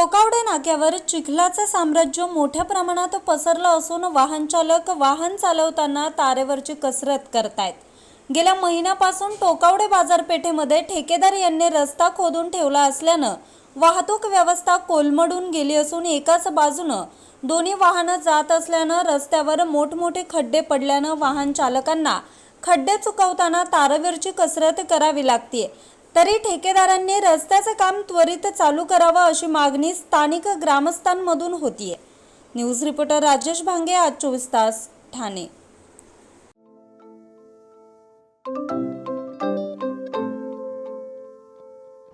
टोकावडे नाक्यावर चिखलाचं साम्राज्य मोठ्या प्रमाणात पसरलं असून वाहन चालक वाहन चालवताना तारेवरची कसरत करतायत. गेल्या महिन्यापासून टोकावडे बाजारपेठेमध्ये ठेकेदार यांनी रस्ता खोदून ठेवला असल्यानं वाहतूक व्यवस्था कोलमडून गेली असून एकाच बाजूनं दोन्ही वाहनं जात असल्यानं रस्त्यावर मोठमोठे खड्डे पडल्यानं वाहन चालकांना खड्डे चुकवताना तारेवरची कसरत करावी लागते तरी ठेकेदारांनी रस्त्याचं काम त्वरित चालू करावं अशी मागणी स्थानिक ग्रामस्थांमधून होतीये. न्यूज रिपोर्टर राजेश भांगे आज चोवीस तास ठाणे.